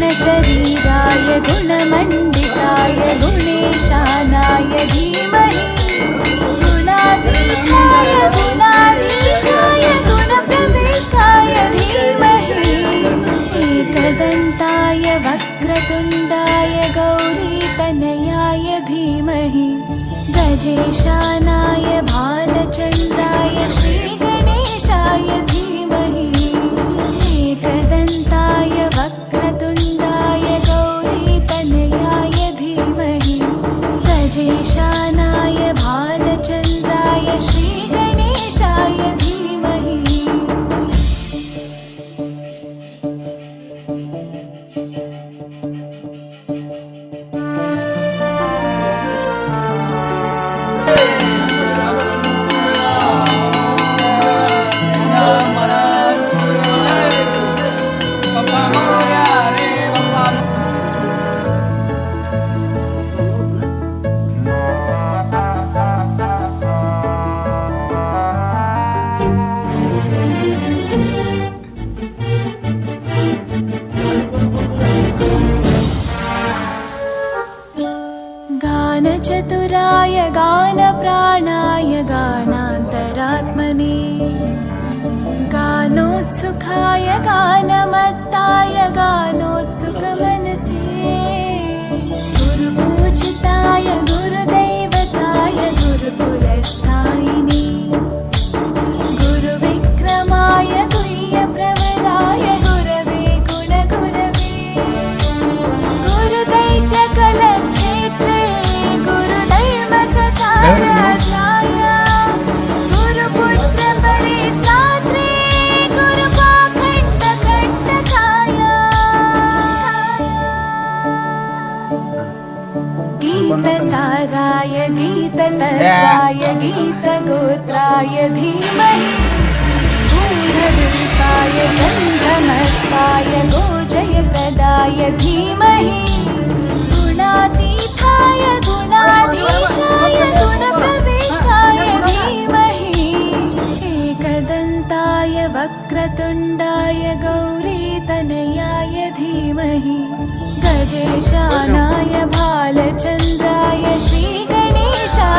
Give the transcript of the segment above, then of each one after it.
गुणशरीराय गुणमण्डिताय गुणेशानाय धीमहि। गुणाधीशाय गुणप्रविष्टाय धीमहि। एकदन्ताय वक्रतुण्डाय गौरीतनयाय धीमहि। गजेशानाय भालचन्द्राय गानचतुराय गानप्राणाय गानान्तरात्मने। गानोत्सुखाय गानमत्ताय गानोत्सुकमनसे गीततत्त्वाय गीतगोत्राय धीमहि। गन्धरूपाय गन्धमत्ताय, गोजयप्रदाय धीमहि। गुणातीताय, गुणाधीशाय, गुणप्रविष्टाय धीमहि। एकदन्ताय, वक्रतुण्डाय, गौरीतनयाय धीमहि। गजेशानाय भालचन्द्राय श्रीगणेशाय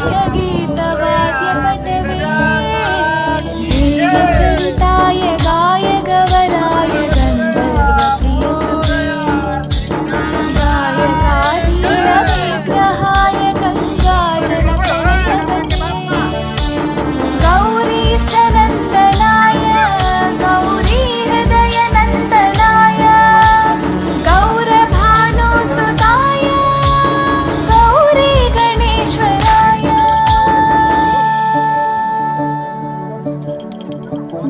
गीताश्रयाय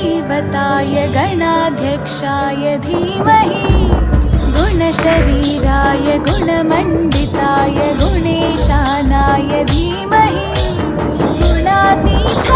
दैवताय गणाध्यक्षाय धीमहि गुणशरीराय गुणमण्डिताय गुणेशानाय धीमहि गुणातीता